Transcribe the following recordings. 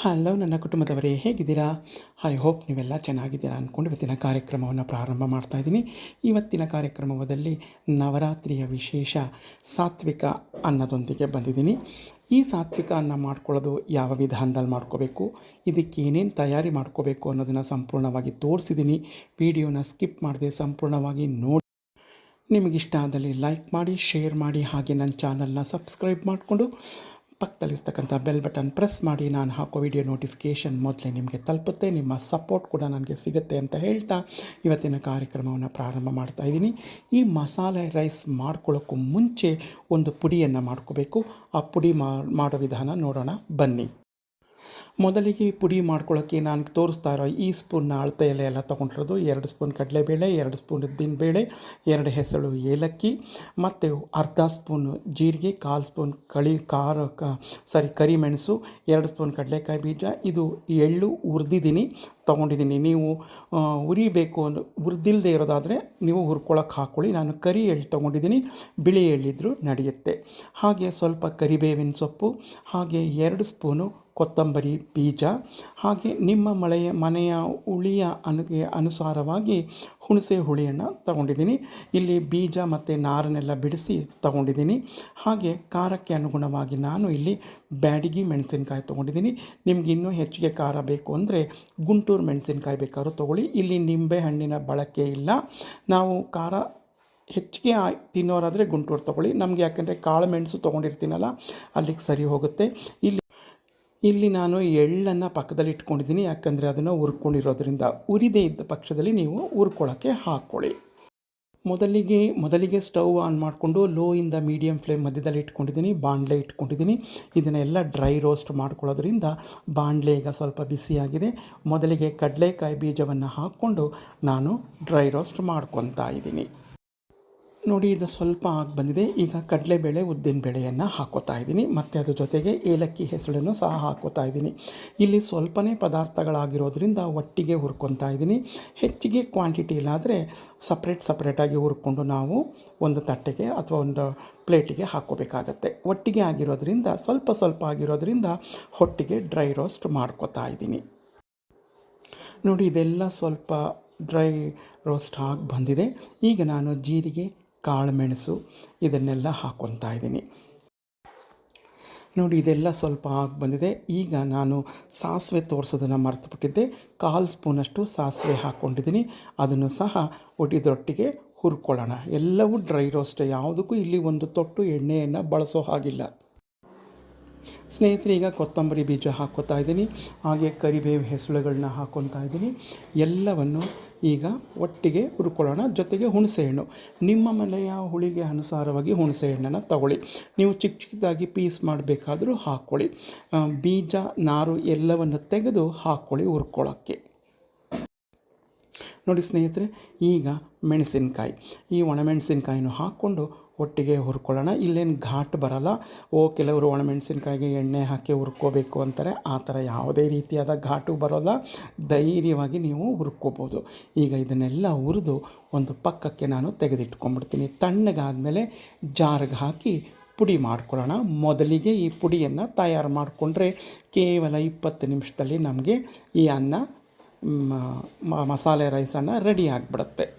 Hello ನನ್ನ ಕುಟುಂಬದವರೇ, ಹೇಗಿದ್ದೀರಾ? I hope ನೀವೆಲ್ಲ ಚೆನ್ನಾಗಿದ್ದೀರಾ ಅಂದ್ಕೊಂಡು ಇವತ್ತಿನ ಕಾರ್ಯಕ್ರಮವನ್ನು ಪ್ರಾರಂಭ ಮಾಡ್ತಾ ಇದ್ದೀನಿ. ಇವತ್ತಿನ ಕಾರ್ಯಕ್ರಮದಲ್ಲಿ ನವರಾತ್ರಿಯ ವಿಶೇಷ ಸಾತ್ವಿಕ ಅನ್ನದೊಂದಿಗೆ ಬಂದಿದ್ದೀನಿ. ಈ ಸಾತ್ವಿಕ ಅನ್ನ ಮಾಡ್ಕೊಳ್ಳೋದು ಯಾವ ವಿಧಾನದಲ್ಲಿ ಮಾಡ್ಕೋಬೇಕು, ಇದಕ್ಕೆ ಏನೇನು ತಯಾರಿ ಮಾಡ್ಕೋಬೇಕು ಅನ್ನೋದನ್ನು ಸಂಪೂರ್ಣವಾಗಿ ತೋರಿಸಿದ್ದೀನಿ. ವಿಡಿಯೋನ ಸ್ಕಿಪ್ ಮಾಡದೆ ಸಂಪೂರ್ಣವಾಗಿ ನೋಡಿ. ನಿಮಗಿಷ್ಟ ಆದಲ್ಲಿ ಲೈಕ್ ಮಾಡಿ, ಶೇರ್ ಮಾಡಿ, ಹಾಗೆ ನನ್ನ ಚಾನಲ್ನ ಸಬ್ಸ್ಕ್ರೈಬ್ ಮಾಡಿಕೊಂಡು ಪಕ್ಕದಲ್ಲಿರ್ತಕ್ಕಂಥ ಬೆಲ್ ಬಟನ್ ಪ್ರೆಸ್ ಮಾಡಿ ನಾನು ಹಾಕೋ ವಿಡಿಯೋ ನೋಟಿಫಿಕೇಷನ್ ಮೊದಲೇ ನಿಮಗೆ ತಲುಪುತ್ತೆ. ನಿಮ್ಮ ಸಪೋರ್ಟ್ ಕೂಡ ನನಗೆ ಸಿಗುತ್ತೆ ಅಂತ ಹೇಳ್ತಾ ಇವತ್ತಿನ ಕಾರ್ಯಕ್ರಮವನ್ನು ಪ್ರಾರಂಭ ಮಾಡ್ತಾ ಇದ್ದೀನಿ. ಈ ಮಸಾಲೆ ರೈಸ್ ಮಾಡ್ಕೊಳ್ಳೋಕ್ಕೂ ಮುಂಚೆ ಒಂದು ಪುಡಿಯನ್ನು ಮಾಡ್ಕೋಬೇಕು. ಆ ಪುಡಿ ಮಾಡೋ ವಿಧಾನ ನೋಡೋಣ. ಬನ್ನಿ. ಮೊದಲಿಗೆ ಪುಡಿ ಮಾಡ್ಕೊಳ್ಳೋಕ್ಕೆ ನಾನು ತೋರಿಸ್ತಾ ಇರೋ ಈ ಸ್ಪೂನ್ನ ಎಲೆ ಎಲ್ಲ ತೊಗೊಂಡಿರೋದು. ಎರಡು ಸ್ಪೂನ್ ಕಡಲೆಬೇಳೆ, ಎರಡು ಸ್ಪೂನ್ ಉದ್ದಿನಬೇಳೆ, ಎರಡು ಹೆಸಳು ಏಲಕ್ಕಿ, ಮತ್ತು ಅರ್ಧ ಸ್ಪೂನು ಜೀರಿಗೆ, ಕಾಲು ಸ್ಪೂನ್ ಕಳಿ, ಖಾರ, ಕ, ಸಾರಿ, ಕರಿಮೆಣಸು, ಎರಡು ಸ್ಪೂನ್ ಕಡಲೆಕಾಯಿ ಬೀಜ. ಇದು ಎಳ್ಳು ಉರಿದಿದ್ದೀನಿ ತೊಗೊಂಡಿದ್ದೀನಿ. ನೀವು ಉರಿಬೇಕು ಅಂದ್ರೆ ಹುರಿದಿಲ್ಲದೆ ಇರೋದಾದರೆ ನೀವು ಹುರ್ಕೊಳಕ್ಕೆ ಹಾಕ್ಕೊಳ್ಳಿ ನಾನು ಕರಿ ಎಳ್ಳು ತೊಗೊಂಡಿದ್ದೀನಿ, ಬಿಳಿ ಎಳ್ಳಿದ್ರೂ ನಡೆಯುತ್ತೆ. ಹಾಗೆ ಸ್ವಲ್ಪ ಕರಿಬೇವಿನ ಸೊಪ್ಪು, ಹಾಗೆ ಎರಡು ಸ್ಪೂನು ಕೊತ್ತಂಬರಿ ಬೀಜ ಹಾಗೆ ನಿಮ್ಮ ಮಳೆಯ ಮನೆಯ ಹುಳಿಯ ಅನುಗೆ ಅನುಸಾರವಾಗಿ ಹುಣಸೆ ಹುಳಿಯನ್ನು ತಗೊಂಡಿದ್ದೀನಿ. ಇಲ್ಲಿ ಬೀಜ ಮತ್ತು ನಾರನ್ನೆಲ್ಲ ಬಿಡಿಸಿ ತಗೊಂಡಿದ್ದೀನಿ. ಹಾಗೆ ಖಾರಕ್ಕೆ ಅನುಗುಣವಾಗಿ ನಾನು ಇಲ್ಲಿ ಬ್ಯಾಡಗಿ ಮೆಣಸಿನ್ಕಾಯಿ ತೊಗೊಂಡಿದ್ದೀನಿ. ನಿಮ್ಗೆ ಇನ್ನೂ ಹೆಚ್ಚಿಗೆ ಖಾರ ಬೇಕು ಅಂದರೆ ಗುಂಟೂರು ಮೆಣಸಿನ್ಕಾಯಿ ಬೇಕಾದ್ರೂ ತೊಗೊಳ್ಳಿ. ಇಲ್ಲಿ ನಿಂಬೆ ಹಣ್ಣಿನ ಬಳಕೆ ಇಲ್ಲ. ನಾವು ಖಾರ ಹೆಚ್ಚಿಗೆ ತಿನ್ನೋರಾದರೆ ಗುಂಟೂರು ತೊಗೊಳ್ಳಿ. ನಮಗೆ ಯಾಕೆಂದರೆ ಕಾಳು ಮೆಣಸು ತೊಗೊಂಡಿರ್ತೀನಲ್ಲ, ಅಲ್ಲಿಗೆ ಸರಿ ಹೋಗುತ್ತೆ. ಇಲ್ಲಿ ಇಲ್ಲಿ ನಾನು ಎಳ್ಳನ್ನು ಪಕ್ಕದಲ್ಲಿ ಇಟ್ಕೊಂಡಿದ್ದೀನಿ, ಯಾಕಂದರೆ ಅದನ್ನು ಹುರ್ಕೊಂಡಿರೋದ್ರಿಂದ ಉರಿದೇ ಇದ್ದ ಪಕ್ಷದಲ್ಲಿ ನೀವು ಹುರ್ಕೊಳ್ಳೋಕ್ಕೆ ಹಾಕ್ಕೊಳ್ಳಿ ಮೊದಲಿಗೆ ಮೊದಲಿಗೆ ಸ್ಟವ್ ಆನ್ ಮಾಡಿಕೊಂಡು ಲೋ ಇಂದ ಮೀಡಿಯಮ್ ಫ್ಲೇಮ್ ಮಧ್ಯದಲ್ಲಿ ಇಟ್ಕೊಂಡಿದ್ದೀನಿ ಬಾಣಲೆ ಇಟ್ಕೊಂಡಿದ್ದೀನಿ. ಇದನ್ನೆಲ್ಲ ಡ್ರೈ ರೋಸ್ಟ್ ಮಾಡ್ಕೊಳ್ಳೋದ್ರಿಂದ ಬಾಣಲೆ ಈಗ ಸ್ವಲ್ಪ ಬಿಸಿಯಾಗಿದೆ ಮೊದಲಿಗೆ ಕಡಲೆಕಾಯಿ ಬೀಜವನ್ನು ಹಾಕ್ಕೊಂಡು ನಾನು ಡ್ರೈ ರೋಸ್ಟ್ ಮಾಡ್ಕೊತಾ ಇದ್ದೀನಿ. ನೋಡಿ, ಇದು ಸ್ವಲ್ಪ ಆಗಿ ಬಂದಿದೆ. ಈಗ ಕಡಲೆಬೇಳೆ ಉದ್ದಿನಬೇಳೆಯನ್ನು ಹಾಕೋತಾ ಇದ್ದೀನಿ. ಮತ್ತು ಅದ್ರ ಜೊತೆಗೆ ಏಲಕ್ಕಿ ಹೆಸಳನ್ನು ಸಹ ಹಾಕೋತಾ ಇದ್ದೀನಿ. ಇಲ್ಲಿ ಸ್ವಲ್ಪನೇ ಪದಾರ್ಥಗಳಾಗಿರೋದ್ರಿಂದ ಒಟ್ಟಿಗೆ ಹುರ್ಕೊತಾ ಇದ್ದೀನಿ. ಹೆಚ್ಚಿಗೆ ಕ್ವಾಂಟಿಟಿ ಇಲ್ಲಾದರೆ ಸಪ್ರೇಟ್ ಸಪ್ರೇಟಾಗಿ ಹುರ್ಕೊಂಡು ನಾವು ಒಂದು ತಟ್ಟೆಗೆ ಅಥವಾ ಒಂದು ಪ್ಲೇಟಿಗೆ ಹಾಕೋಬೇಕಾಗತ್ತೆ. ಒಟ್ಟಿಗೆ ಆಗಿರೋದ್ರಿಂದ, ಸ್ವಲ್ಪ ಸ್ವಲ್ಪ ಆಗಿರೋದ್ರಿಂದ ಹೊಟ್ಟಿಗೆ ಡ್ರೈ ರೋಸ್ಟ್ ಮಾಡ್ಕೋತಾ ಇದ್ದೀನಿ. ನೋಡಿ, ಇದೆಲ್ಲ ಸ್ವಲ್ಪ ಡ್ರೈ ರೋಸ್ಟ್ ಆಗಿ ಬಂದಿದೆ. ಈಗ ನಾನು ಜೀರಿಗೆ ಕಾಳುಮೆಣಸು ಇದನ್ನೆಲ್ಲ ಹಾಕ್ಕೊತಾ ಇದ್ದೀನಿ. ನೋಡಿ, ಇದೆಲ್ಲ ಸ್ವಲ್ಪ ಆಗಿ ಬಂದಿದೆ. ಈಗ ನಾನು ಸಾಸಿವೆ ತೋರಿಸೋದನ್ನು ಮರೆತುಬಿಟ್ಟಿದ್ದೆ. ಕಾಲು ಸ್ಪೂನಷ್ಟು ಸಾಸಿವೆ ಹಾಕ್ಕೊಂಡಿದ್ದೀನಿ. ಅದನ್ನು ಸಹ ಒಟ್ಟಿದೊಟ್ಟಿಗೆ ಹುರ್ಕೊಳ್ಳೋಣ. ಎಲ್ಲವೂ ಡ್ರೈ ರೋಸ್ಟೇ. ಯಾವುದಕ್ಕೂ ಇಲ್ಲಿ ಒಂದು ತೊಟ್ಟು ಎಣ್ಣೆಯನ್ನು ಬಳಸೋ ಹಾಗಿಲ್ಲ. ಸ್ನೇಹಿತರೆ, ಈಗ ಕೊತ್ತಂಬರಿ ಬೀಜ ಹಾಕ್ಕೋತಾ ಇದ್ದೀನಿ. ಹಾಗೆ ಕರಿಬೇವು ಹೆಸಳುಗಳನ್ನ ಹಾಕ್ಕೊತಾ ಇದ್ದೀನಿ. ಎಲ್ಲವನ್ನು ಈಗ ಒಟ್ಟಿಗೆ ಹುರ್ಕೊಳ್ಳೋಣ. ಜೊತೆಗೆ ಹುಣಸೆಹಣ್ಣು ನಿಮ್ಮ ಮನೆಯ ಹುಳಿಗೆ ಅನುಸಾರವಾಗಿ ಹುಣಸೆಹಣ್ಣನ್ನು ತಗೊಳ್ಳಿ. ನೀವು ಚಿಕ್ಕ ಚಿಕ್ಕದಾಗಿ ಪೀಸ್ ಮಾಡಬೇಕಾದರೂ ಹಾಕ್ಕೊಳ್ಳಿ ಬೀಜ, ನಾರು ಎಲ್ಲವನ್ನು ತೆಗೆದು ಹಾಕ್ಕೊಳ್ಳಿ ಹುರ್ಕೊಳ್ಳೋಕ್ಕೆ. ನೋಡಿ ಸ್ನೇಹಿತರೆ, ಈಗ ಮೆಣಸಿನಕಾಯಿ. ಈ ಒಣಮೆಣಸಿನ್ಕಾಯಿನೂ ಹಾಕ್ಕೊಂಡು ಒಟ್ಟಿಗೆ ಹುರ್ಕೊಳ್ಳೋಣ. ಇಲ್ಲೇನು ಘಾಟ್ ಬರಲ್ಲ. ಓ, ಕೆಲವರು ಒಣಮೆಣಸಿನ್ಕಾಯಿಗೆ ಎಣ್ಣೆ ಹಾಕಿ ಹುರ್ಕೋಬೇಕು ಅಂತಾರೆ. ಆ ಥರ ಯಾವುದೇ ರೀತಿಯಾದ ಘಾಟು ಬರೋಲ್ಲ. ಧೈರ್ಯವಾಗಿ ನೀವು ಹುರ್ಕೋಬೋದು. ಈಗ ಇದನ್ನೆಲ್ಲ ಹುರಿದು ಒಂದು ಪಕ್ಕಕ್ಕೆ ನಾನು ತೆಗೆದಿಟ್ಕೊಂಡ್ಬಿಡ್ತೀನಿ ತಣ್ಣಗಾದಮೇಲೆ ಜಾರ್ಗೆ ಹಾಕಿ ಪುಡಿ ಮಾಡ್ಕೊಳ್ಳೋಣ. ಮೊದಲಿಗೆ ಈ ಪುಡಿಯನ್ನು ತಯಾರು ಮಾಡಿಕೊಂಡ್ರೆ ಕೇವಲ ಇಪ್ಪತ್ತು ನಿಮಿಷದಲ್ಲಿ ನಮಗೆ ಈ ಅನ್ನ ಮಸಾಲೆ ರೈಸನ್ನು ರೆಡಿ ಆಗಿಬಿಡುತ್ತೆ.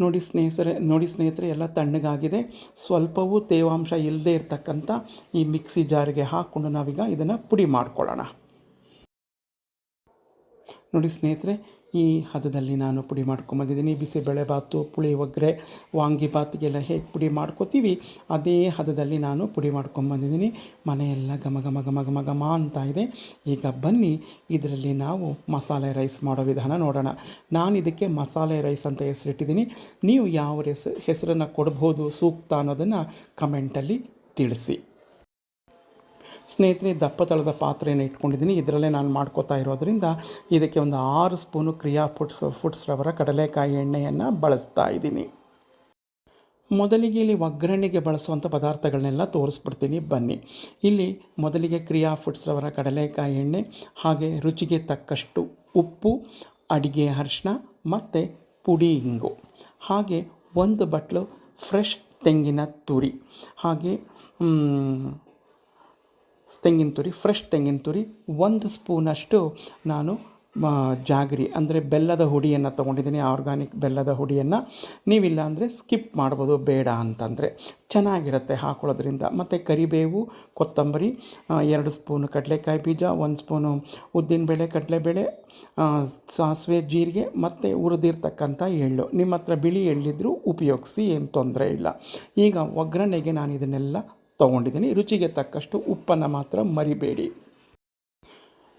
ನೋಡಿ ಸ್ನೇಹಿತರೆ ನೋಡಿ ಸ್ನೇಹಿತರೆ, ಎಲ್ಲ ತಣ್ಣಗಾಗಿದೆ. ಸ್ವಲ್ಪವೂ ತೇವಾಂಶ ಇಲ್ಲದೆ ಇರತಕ್ಕಂಥ ಈ ಮಿಕ್ಸಿ ಜಾರಿಗೆ ಹಾಕ್ಕೊಂಡು ನಾವೀಗ ಇದನ್ನು ಪುಡಿ ಮಾಡ್ಕೊಳ್ಳೋಣ. ನೋಡಿ ಸ್ನೇಹಿತರೆ ಈ ಹದದಲ್ಲಿ ನಾನು ಪುಡಿ ಮಾಡ್ಕೊಂಬಂದಿದ್ದೀನಿ ಬಿಸಿಬೇಳೆಭಾತು ಪುಳಿಯೋಗರೆ ವಾಂಗಿಭಾತಿಗೆಲ್ಲ ಹೇಗೆ ಪುಡಿ ಮಾಡ್ಕೋತೀವಿ, ಅದೇ ಹದದಲ್ಲಿ ನಾನು ಪುಡಿ ಮಾಡ್ಕೊಂಬಂದಿದ್ದೀನಿ ಮನೆಯೆಲ್ಲ ಘಮ ಘಮ ಘಮ ಘಮ ಘಮ ಅಂತ ಇದೆ. ಈಗ ಬನ್ನಿ, ಇದರಲ್ಲಿ ನಾವು ಮಸಾಲೆ ರೈಸ್ ಮಾಡೋ ವಿಧಾನ ನೋಡೋಣ. ನಾನು ಇದಕ್ಕೆ ಮಸಾಲೆ ರೈಸ್ ಅಂತ ಹೆಸರಿಟ್ಟಿದ್ದೀನಿ. ನೀವು ಯಾವ ಹೆಸರು ಹೆಸರನ್ನು ಕೊಡ್ಬೋದು ಸೂಕ್ತ ಅನ್ನೋದನ್ನು ಕಮೆಂಟಲ್ಲಿ ತಿಳಿಸಿ. ಸ್ನೇಹಿತರೆ ದಪ್ಪ ತಳದ ಪಾತ್ರೆಯನ್ನು ಇಟ್ಕೊಂಡಿದ್ದೀನಿ. ಇದರಲ್ಲೇ ನಾನು ಮಾಡ್ಕೋತಾ ಇರೋದ್ರಿಂದ ಇದಕ್ಕೆ ಒಂದು ಆರು ಸ್ಪೂನು ಕ್ರಿಯಾ ಫುಡ್ಸ್ ಫುಡ್ಸ್ ರವರ ಕಡಲೆಕಾಯಿ ಎಣ್ಣೆಯನ್ನು ಬಳಸ್ತಾ ಇದ್ದೀನಿ. ಮೊದಲಿಗೆ ಇಲ್ಲಿ ಒಗ್ಗರಣೆಗೆ ಬಳಸುವಂಥ ಪದಾರ್ಥಗಳನ್ನೆಲ್ಲ ತೋರಿಸ್ಬಿಡ್ತೀನಿ. ಬನ್ನಿ. ಇಲ್ಲಿ ಮೊದಲಿಗೆ ಕ್ರಿಯಾ ಫುಡ್ಸ್ ರವರ ಕಡಲೆಕಾಯಿ ಎಣ್ಣೆ, ಹಾಗೆ ರುಚಿಗೆ ತಕ್ಕಷ್ಟು ಉಪ್ಪು, ಅಡಿಗೆ ಅರಿಶಿನ ಮತ್ತು ಪುಡಿ ಇಂಗು. ಹಾಗೆ ಒಂದು ಬಟ್ಲು ಫ್ರೆಶ್ ತೆಂಗಿನ ತುರಿ. ಹಾಗೆ ತೆಂಗಿನ ತುರಿ ಫ್ರೆಶ್ ತೆಂಗಿನ ತುರಿ ಒಂದು ಸ್ಪೂನಷ್ಟು ನಾನು ಜಾಗರಿ ಅಂದರೆ ಬೆಲ್ಲದ ಹುಡಿಯನ್ನು ತೊಗೊಂಡಿದ್ದೀನಿ ಆರ್ಗಾನಿಕ್ ಬೆಲ್ಲದ ಹುಡಿಯನ್ನು. ನೀವಿಲ್ಲ ಅಂದರೆ ಸ್ಕಿಪ್ ಮಾಡ್ಬೋದು ಬೇಡ ಅಂತಂದರೆ. ಚೆನ್ನಾಗಿರುತ್ತೆ ಹಾಕೊಳ್ಳೋದ್ರಿಂದ. ಮತ್ತು ಕರಿಬೇವು ಕೊತ್ತಂಬರಿ ಎರಡು ಸ್ಪೂನು ಕಡಲೆಕಾಯಿ ಬೀಜ ಒಂದು ಸ್ಪೂನು ಉದ್ದಿನಬೇಳೆ ಕಡಲೆಬೇಳೆ ಆ, ಸಾಸಿವೆ ಜೀರಿಗೆ ಮತ್ತು ಹುರಿದಿರ್ತಕ್ಕಂಥ ಎಳ್ಳು. ನಿಮ್ಮ ಹತ್ರ ಬಿಳಿ ಎಳ್ಳಿದ್ರೂ ಉಪಯೋಗಿಸಿ ಏನು ತೊಂದರೆ ಇಲ್ಲ. ಈಗ ಒಗ್ಗರಣೆಗೆ ನಾನು ಇದನ್ನೆಲ್ಲ ತೊಗೊಂಡಿದ್ದೀನಿ. ರುಚಿಗೆ ತಕ್ಕಷ್ಟು ಉಪ್ಪನ್ನು ಮಾತ್ರ ಮರಿಬೇಡಿ.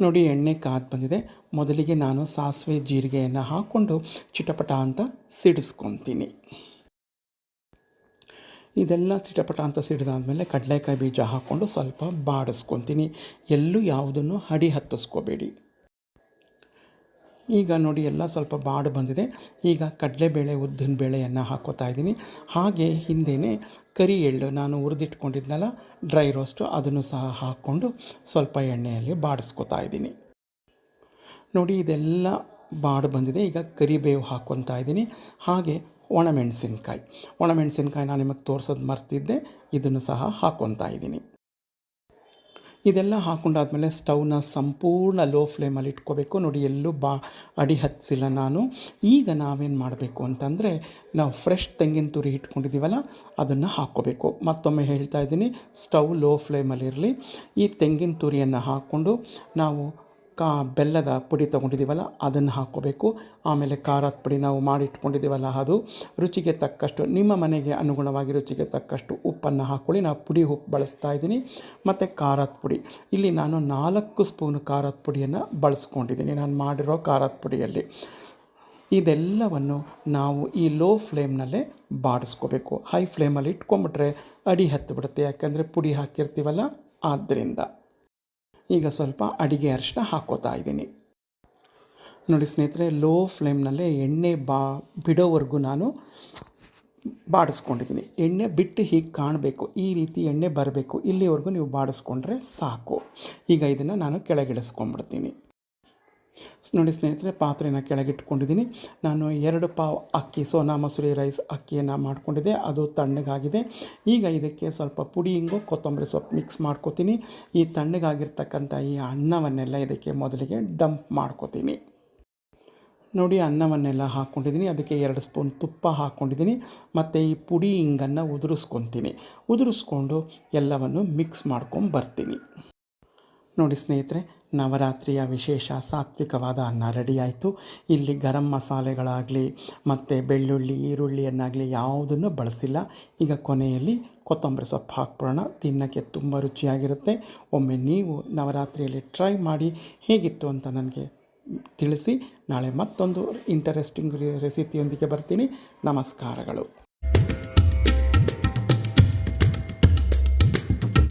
ನೋಡಿ, ಎಣ್ಣೆ ಕಾದು ಬಂದಿದೆ. ಮೊದಲಿಗೆ ನಾನು ಸಾಸಿವೆ ಜೀರಿಗೆಯನ್ನು ಹಾಕ್ಕೊಂಡು ಚಿಟಪಟ ಅಂತ ಸಿಡಿಸ್ಕೊತೀನಿ. ಇದೆಲ್ಲ ಚಿಟಪಟ ಅಂತ ಸಿಡಿದಾದಮೇಲೆ ಕಡಲೆಕಾಯಿ ಬೀಜ ಹಾಕ್ಕೊಂಡು ಸ್ವಲ್ಪ ಬಾಡಿಸ್ಕೊತೀನಿ. ಎಲ್ಲೂ ಯಾವುದನ್ನು ಹಡಿ ಹತ್ತಿಸ್ಕೋಬೇಡಿ. ಈಗ ನೋಡಿ ಎಲ್ಲ ಸ್ವಲ್ಪ ಬಾಡು ಬಂದಿದೆ. ಈಗ ಕಡಲೆಬೇಳೆ ಉದ್ದಿನ ಬೇಳೆಯನ್ನು ಹಾಕೋತಾ ಇದ್ದೀನಿ. ಹಾಗೆ ಹಿಂದೆಯೇ ಕರಿ ಎಳ್ಳು ನಾನು ಹುರಿದಿಟ್ಕೊಂಡಿದ್ನಲ್ಲ, ಡ್ರೈ ರೋಸ್ಟು ಅದನ್ನು ಸಹ ಹಾಕ್ಕೊಂಡು ಸ್ವಲ್ಪ ಎಣ್ಣೆಯಲ್ಲಿ ಬಾಡಿಸ್ಕೊತಾ ಇದ್ದೀನಿ. ನೋಡಿ ಇದೆಲ್ಲ ಬಾಡು ಬಂದಿದೆ. ಈಗ ಕರಿಬೇವು ಹಾಕ್ಕೊತಾ ಇದ್ದೀನಿ. ಹಾಗೆ ಒಣಮೆಣಸಿನ್ಕಾಯಿ. ಒಣಮೆಣಸಿನ್ಕಾಯಿ ನಾನು ನಿಮಗೆ ತೋರಿಸೋದು ಮರ್ತಿದ್ದೆ. ಇದನ್ನು ಸಹ ಹಾಕ್ಕೊತಾ ಇದ್ದೀನಿ. ಇದೆಲ್ಲ ಹಾಕೊಂಡಾದಮೇಲೆ ಸ್ಟವ್ನ ಸಂಪೂರ್ಣ ಲೋ ಫ್ಲೇಮಲ್ಲಿ ಇಟ್ಕೋಬೇಕು. ನೋಡಿ, ಎಲ್ಲೂ ಬಾ, ಅಡಿ ಹತ್ತಿಸಿಲ್ಲ ನಾನು. ಈಗ ನಾವೇನು ಮಾಡಬೇಕು ಅಂತಂದರೆ, ನಾವು ಫ್ರೆಶ್ ತೆಂಗಿನ ತುರಿ ಇಟ್ಕೊಂಡಿದ್ದೀವಲ್ಲ ಅದನ್ನು ಹಾಕ್ಕೋಬೇಕು. ಮತ್ತೊಮ್ಮೆ ಹೇಳ್ತಾ ಇದ್ದೀನಿ ಸ್ಟವ್ ಲೋ ಫ್ಲೇಮಲ್ಲಿರಲಿ ಈ ತೆಂಗಿನ ತುರಿಯನ್ನು ಹಾಕ್ಕೊಂಡು ನಾವು ಕಾ ಬೆಲ್ಲದ ಪುಡಿ ತೊಗೊಂಡಿದ್ದೀವಲ್ಲ, ಅದನ್ನು ಹಾಕ್ಕೋಬೇಕು. ಆಮೇಲೆ ಖಾರದ ಪುಡಿ ನಾವು ಮಾಡಿಟ್ಕೊಂಡಿದ್ದೀವಲ್ಲ, ಅದು ರುಚಿಗೆ ತಕ್ಕಷ್ಟು, ನಿಮ್ಮ ಮನೆಗೆ ಅನುಗುಣವಾಗಿ ರುಚಿಗೆ ತಕ್ಕಷ್ಟು ಉಪ್ಪನ್ನು ಹಾಕ್ಕೊಳ್ಳಿ. ನಾವು ಪುಡಿ ಉಪ್ಪು ಬಳಸ್ತಾ ಇದ್ದೀನಿ. ಮತ್ತು ಖಾರದ ಪುಡಿ. ಇಲ್ಲಿ ನಾನು ನಾಲ್ಕು ಸ್ಪೂನ್ ಖಾರದ ಪುಡಿಯನ್ನು ಬಳಸ್ಕೊಂಡಿದ್ದೀನಿ. ನಾನು ಮಾಡಿರೋ ಖಾರದ ಪುಡಿಯಲ್ಲಿ. ಇದೆಲ್ಲವನ್ನು ನಾವು ಈ ಲೋ ಫ್ಲೇಮ್ನಲ್ಲೇ ಬಾಡಿಸ್ಕೋಬೇಕು. ಹೈ ಫ್ಲೇಮಲ್ಲಿ ಇಟ್ಕೊಂಬಿಟ್ರೆ ಅಡಿ ಹತ್ತಿಬಿಡುತ್ತೆ ಯಾಕೆಂದರೆ ಪುಡಿ ಹಾಕಿರ್ತೀವಲ್ಲ, ಆದ್ದರಿಂದ. ಈಗ ಸ್ವಲ್ಪ ಅಡಿಗೆ ಅರಿಶಿನ ಹಾಕ್ಕೋತಾ ಇದ್ದೀನಿ. ನೋಡಿ ಸ್ನೇಹಿತರೆ, ಲೋ ಫ್ಲೇಮ್ನಲ್ಲೇ ಎಣ್ಣೆ ಬಾ, ಬಿಡೋವರೆಗೂ ನಾನು ಬಾಡಿಸ್ಕೊಂಡಿದ್ದೀನಿ. ಎಣ್ಣೆ ಬಿಟ್ಟು ಹೀಗೆ ಕಾಣಬೇಕು, ಈ ರೀತಿ ಎಣ್ಣೆ ಬರಬೇಕು, ಇಲ್ಲಿವರೆಗೂ ನೀವು ಬಾಡಿಸ್ಕೊಂಡ್ರೆ ಸಾಕು. ಈಗ ಇದನ್ನು ನಾನು ಕೆಳಗಿಳಿಸ್ಕೊಂಡ್ಬಿಡ್ತೀನಿ. ನೋಡಿ ಸ್ನೇಹಿತರೆ, ಪಾತ್ರೆನ ಕೆಳಗಿಟ್ಕೊಂಡಿದ್ದೀನಿ ನಾನು ಎರಡು ಪಾವ್ ಅಕ್ಕಿ ಸೋನಾ ಮಸೂರಿ ರೈಸ್ ಅಕ್ಕಿಯನ್ನು ಮಾಡ್ಕೊಂಡಿದ್ದೆ. ಅದು ತಣ್ಣಗಾಗಿದೆ. ಈಗ ಇದಕ್ಕೆ ಸ್ವಲ್ಪ ಪುಡಿ ಹಿಂಗು ಕೊತ್ತಂಬರಿ ಸೊಪ್ಪು ಮಿಕ್ಸ್ ಮಾಡ್ಕೋತೀನಿ. ಈ ತಣ್ಣಗಾಗಿರ್ತಕ್ಕಂಥ ಈ ಅನ್ನವನ್ನೆಲ್ಲ ಇದಕ್ಕೆ ಮೊದಲಿಗೆ ಡಂಪ್ ಮಾಡ್ಕೋತೀನಿ. ನೋಡಿ, ಅನ್ನವನ್ನೆಲ್ಲ ಹಾಕ್ಕೊಂಡಿದ್ದೀನಿ ಅದಕ್ಕೆ ಎರಡು ಸ್ಪೂನ್ ತುಪ್ಪ ಹಾಕ್ಕೊಂಡಿದ್ದೀನಿ ಮತ್ತು ಈ ಪುಡಿ ಹಿಂಗನ್ನು ಉದುರಿಸ್ಕೊತೀನಿ. ಉದುರಿಸ್ಕೊಂಡು ಎಲ್ಲವನ್ನು ಮಿಕ್ಸ್ ಮಾಡ್ಕೊಂಡು ಬರ್ತೀನಿ ನೋಡಿ ಸ್ನೇಹಿತರೆ, ನವರಾತ್ರಿಯ ವಿಶೇಷ ಸಾತ್ವಿಕವಾದ ಅನ್ನ ರೆಡಿಯಾಯಿತು. ಇಲ್ಲಿ ಗರಂ ಮಸಾಲೆಗಳಾಗಲಿ, ಮತ್ತು ಬೆಳ್ಳುಳ್ಳಿ, ಈರುಳ್ಳಿಯನ್ನಾಗಲಿ ಯಾವುದನ್ನು ಬಳಸಿಲ್ಲ. ಈಗ ಕೊನೆಯಲ್ಲಿ ಕೊತ್ತಂಬರಿ ಸೊಪ್ಪು ಹಾಕ್ಬಿಡೋಣ. ತಿನ್ನೋಕ್ಕೆ ತುಂಬ ರುಚಿಯಾಗಿರುತ್ತೆ. ಒಮ್ಮೆ ನೀವು ನವರಾತ್ರಿಯಲ್ಲಿ ಟ್ರೈ ಮಾಡಿ ಹೇಗಿತ್ತು ಅಂತ ನನಗೆ ತಿಳಿಸಿ. ನಾಳೆ ಮತ್ತೊಂದು ಇಂಟರೆಸ್ಟಿಂಗ್ ರೆಸಿಪಿಯೊಂದಿಗೆ ಬರ್ತೀನಿ. ನಮಸ್ಕಾರಗಳು.